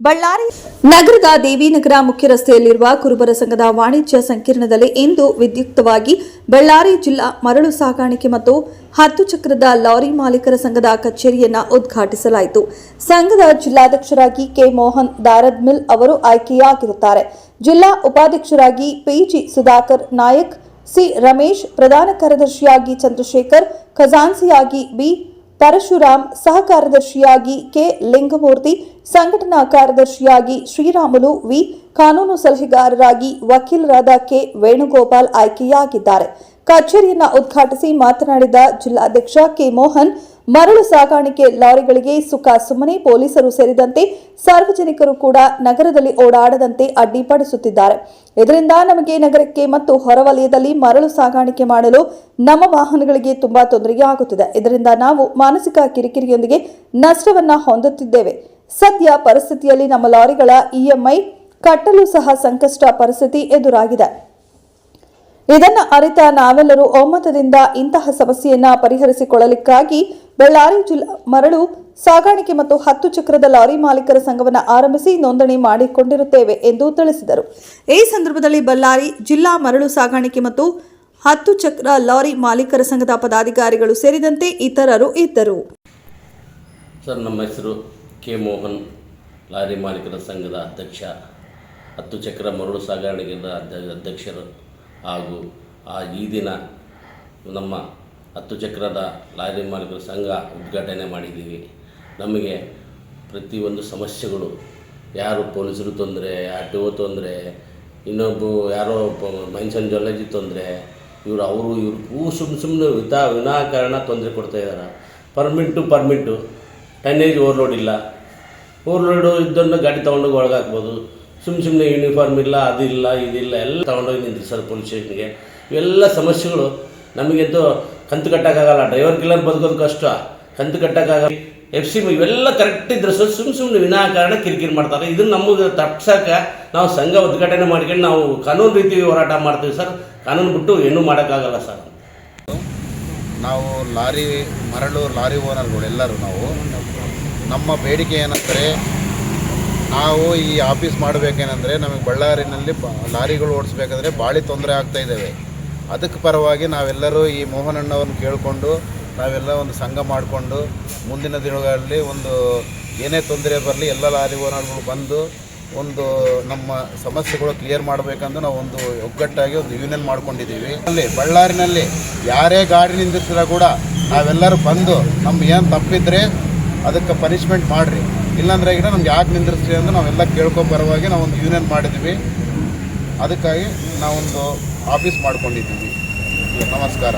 ಬಳ್ಳಾರಿ ನಗರದ ದೇವಿನಗರ ಮುಖ್ಯ ರಸ್ತೆಯಲ್ಲಿರುವ ಕುರುಬರ ಸಂಘದ ವಾಣಿಜ್ಯ ಸಂಕೀರ್ಣದಲ್ಲಿ ಇಂದು ವಿದ್ಯುಕ್ತವಾಗಿ ಬಳ್ಳಾರಿ ಜಿಲ್ಲಾ ಮರಳು ಸಾಗಾಣಿಕೆ ಮತ್ತು ಹತ್ತು ಚಕ್ರದ ಲಾರಿ ಮಾಲೀಕರ ಸಂಘದ ಕಚೇರಿಯನ್ನು ಉದ್ಘಾಟಿಸಲಾಯಿತು. ಸಂಘದ ಜಿಲ್ಲಾಧ್ಯಕ್ಷರಾಗಿ ಕೆ ಮೋಹನ್ ದಾರದ್ಮಿಲ್ ಅವರು ಆಯ್ಕೆಯಾಗಿರುತ್ತಾರೆ. ಜಿಲ್ಲಾ ಉಪಾಧ್ಯಕ್ಷರಾಗಿ ಪಿಜಿ ಸುಧಾಕರ್ ನಾಯಕ್, ಸಿ ರಮೇಶ್, ಪ್ರಧಾನ ಕಾರ್ಯದರ್ಶಿಯಾಗಿ ಚಂದ್ರಶೇಖರ್ ಖಜಾನ್ಸಿಯಾಗಿ ಬಿ ಪರಶುರಾಮ್ ಸಹ ಕಾರ್ಯದರ್ಶಿಯಾಗಿ ಕೆ. ಲಿಂಗಮೂರ್ತಿ, ಸಂಘಟನಾ ಕಾರ್ಯದರ್ಶಿಯಾಗಿ ಶ್ರೀರಾಮುಲು ವಿ. ಕಾನೂನು ಸಲಹೆಗಾರರಾಗಿ ವಕೀಲರಾದ ಕೆ. ವೇಣುಗೋಪಾಲ್ ಆಯ್ಕೆಯಾಗಿದ್ದಾರೆ. ಕಚೇರಿಯನ್ನು ಉದ್ಘಾಟಿಸಿ ಮಾತನಾಡಿದ ಜಿಲ್ಲಾಧ್ಯಕ್ಷ ಕೆ. ಮೋಹನ್ ಮರಳು ಸಾಗಾಣಿಕೆ ಲಾರಿಗಳಿಗೆ ಸುಖ ಸುಮ್ಮನೆ ಪೊಲೀಸರು ಸೇರಿದಂತೆ ಸಾರ್ವಜನಿಕರು ಕೂಡ ನಗರದಲ್ಲಿ ಓಡಾಡದಂತೆ ಅಡ್ಡಿಪಡಿಸುತ್ತಿದ್ದಾರೆ. ಇದರಿಂದ ನಮಗೆ ನಗರಕ್ಕೆ ಮತ್ತು ಹೊರವಲಯದಲ್ಲಿ ಮರಳು ಸಾಗಾಣಿಕೆ ಮಾಡಲು ನಮ್ಮ ವಾಹನಗಳಿಗೆ ತುಂಬಾ ತೊಂದರೆಯಾಗುತ್ತಿದೆ ಇದರಿಂದ ನಾವು ಮಾನಸಿಕ ಕಿರಿಕಿರಿಯೊಂದಿಗೆ ನಷ್ಟವನ್ನ ಹೊಂದುತ್ತಿದ್ದೇವೆ. ಸದ್ಯ ಪರಿಸ್ಥಿತಿಯಲ್ಲಿ ನಮ್ಮ ಲಾರಿಗಳ ಇಎಂಐ ಕಟ್ಟಲು ಸಹ ಸಂಕಷ್ಟ ಪರಿಸ್ಥಿತಿ ಎದುರಾಗಿದೆ. ಇದನ್ನ ಅರಿತ ನಾವೆಲ್ಲರೂ ಒಮ್ಮತದಿಂದ ಇಂತಹ ಸಮಸ್ಯೆಯನ್ನ ಪರಿಹರಿಸಿಕೊಳ್ಳಲಿಕ್ಕಾಗಿ ಬಳ್ಳಾರಿ ಜಿಲ್ಲಾ ಮರಳು, ಸಾಗಾಣಿಕೆ ಮತ್ತು ಹತ್ತು ಚಕ್ರದ ಲಾರಿ ಮಾಲೀಕರ ಸಂಘವನ್ನು ಆರಂಭಿಸಿ ನೋಂದಣಿ ಮಾಡಿಕೊಂಡಿರುತ್ತೇವೆ ಎಂದು ತಿಳಿಸಿದರು. ಈ ಸಂದರ್ಭದಲ್ಲಿ ಬಳ್ಳಾರಿ ಜಿಲ್ಲಾ ಮರಳು, ಸಾಗಾಣಿಕೆ ಮತ್ತು ಹತ್ತು ಚಕ್ರ ಲಾರಿ ಮಾಲೀಕರ ಸಂಘದ ಪದಾಧಿಕಾರಿಗಳು ಸೇರಿದಂತೆ ಇತರರು ಇದ್ದರು. ಸರ್, ನಮ್ಮ ಹೆಸರು ಕೆ ಮೋಹನ್, ಲಾರಿ ಮಾಲೀಕರ ಸಂಘದ ಅಧ್ಯಕ್ಷ. ಹತ್ತು ಚಕ್ರ ಮರಳು ಸಾಗಾಣಿಕೆ ಅಧ್ಯಕ್ಷರು. ಹಾಗೂ ಆ ಈ ದಿನ ನಮ್ಮ ಹತ್ತು ಚಕ್ರದ ಲಾರಿ ಮಾಲೀಕರ ಸಂಘ ಉದ್ಘಾಟನೆ ಮಾಡಿದ್ದೀವಿ. ನಮಗೆ ಪ್ರತಿಯೊಂದು ಸಮಸ್ಯೆಗಳು, ಯಾರು ಪೊಲೀಸರು ತೊಂದರೆ, ಆರ್ ಟಿ ಒ ತೊಂದರೆ ಇನ್ನೊಬ್ಬ ಯಾರೋ ಮೈನ್ಸನ್ ಜ್ಯುವೆಲರ್ಜಿ ತೊಂದರೆ, ಇವರು ಅವರು ಇವರು ಹೂ ಸುಮ್ಮನೆ ಸುಮ್ಮನೆ ವಿತಾ ವಿನಾಕಾರಣ ತೊಂದರೆ ಕೊಡ್ತಾ ಇದ್ದಾರೆ ಪರ್ಮಿಟ್ಟು ಪರ್ಮಿಟ್ಟು. ಟನ್ನೇಜ್ ಓವರ್ಲೋಡ್ ಇಲ್ಲ. ಓವರ್ಲೋಡು ಇದ್ದನ್ನು ಗಾಡಿ ತೊಗೊಂಡೋಗಿ ಒಳಗಾಕ್ಬೋದು. ಸುಮ್ಮ ಸುಮ್ಮನೆ ಯೂನಿಫಾರ್ಮ್ ಇಲ್ಲ ಅದಿಲ್ಲ ಇದಿಲ್ಲ ಎಲ್ಲ ತೊಗೊಂಡೋಗಿ ಸರ್ ಪೊಲೀಸ್ ಸ್ಟೇಷನ್ಗೆ ಇವೆಲ್ಲ ಸಮಸ್ಯೆಗಳು. ನಮಗೆದ್ದು ಕಂತು ಕಟ್ಟೋಕ್ಕಾಗಲ್ಲ ಡ್ರೈವರ್ ಕಿಲ್ಲರ್ ಬದುಕೋದು ಕಷ್ಟ. ಕಂತು ಕಟ್ಟೋಕ್ಕಾಗಲ್ಲ ಎಫ್ ಸಿ ಇವೆಲ್ಲ ಕರೆಕ್ಟ್ ಇದ್ರೆ ಸರ್ ಸುಮ್ಮ ಸುಮ್ಮನೆ ವಿನಾಕಾರಣ ಕಿರಿಕಿರಿ ಮಾಡ್ತಾರೆ. ಇದನ್ನು ನಮಗೆ ತಪ್ಸೋಕೆ ನಾವು ಸಂಘ ಉದ್ಘಾಟನೆ ಮಾಡ್ಕೊಂಡು ನಾವು ಕಾನೂನು ರೀತಿ ಹೋರಾಟ ಮಾಡ್ತೀವಿ ಸರ್. ಕಾನೂನು ಬಿಟ್ಟು ಏನೂ ಮಾಡೋಕ್ಕಾಗಲ್ಲ ಸರ್. ನಾವು ಲಾರಿ ಮರಳು ಲಾರಿ ಓನರ್ಗಳು ಎಲ್ಲರೂ ನಾವು. ನಮ್ಮ ಬೇಡಿಕೆ ಏನಂದರೆ ನಾವು ಈ ಆಫೀಸ್ ಮಾಡಬೇಕೇನೆಂದರೆ ನಮಗೆ ಬಳ್ಳಾರಿನಲ್ಲಿ ಲಾರಿಗಳು ಓಡಿಸ್ಬೇಕಾದ್ರೆ ಭಾಳ ತೊಂದರೆ ಆಗ್ತಾ ಇದ್ದೇವೆ ಅದಕ್ಕೆ ಪರವಾಗಿ ನಾವೆಲ್ಲರೂ ಈ ಮೋಹನಣ್ಣವ್ರನ್ನ ಕೇಳಿಕೊಂಡು, ನಾವೆಲ್ಲ ಒಂದು ಸಂಘ ಮಾಡಿಕೊಂಡು, ಮುಂದಿನ ದಿನಗಳಲ್ಲಿ ಒಂದು ಏನೇ ತೊಂದರೆ ಬರಲಿ ಎಲ್ಲ ಲಾರಿ ಓನರ್ಗಳು ಬಂದು ಒಂದು ನಮ್ಮ ಸಮಸ್ಯೆಗಳು ಕ್ಲಿಯರ್ ಮಾಡಬೇಕಂದು ನಾವು ಒಂದು ಒಗ್ಗಟ್ಟಾಗಿ ಒಂದು ಯೂನಿಯನ್ ಮಾಡ್ಕೊಂಡಿದ್ದೀವಿ. ಅಲ್ಲಿ ಬಳ್ಳಾರಿನಲ್ಲಿ ಯಾರೇ ಗಾಡಿ ನಿಂದಿಸಿದ್ರೆ ಕೂಡ ನಾವೆಲ್ಲರೂ ಬಂದು, ನಮ್ಗೆ ಏನು ತಪ್ಪಿದ್ರೆ ಅದಕ್ಕೆ ಪನಿಷ್ಮೆಂಟ್ ಮಾಡಿರಿ. ಇಲ್ಲಾಂದ್ರೆ ಈಗ ನಮ್ಗೆ ಯಾಕೆ ನಿಂದಿರ್ತೀವಿ ಅಂತ ನಾವೆಲ್ಲ ಕೇಳ್ಕೊಂಬರುವಾಗಿ ನಾವು ನಾವೊಂದು ಯೂನಿಯನ್ ಮಾಡಿದ್ವಿ. ಅದಕ್ಕಾಗಿ ನಾವೊಂದು ಆಫೀಸ್ ಮಾಡ್ಕೊಂಡಿದ್ದೀವಿ. ನಮಸ್ಕಾರ.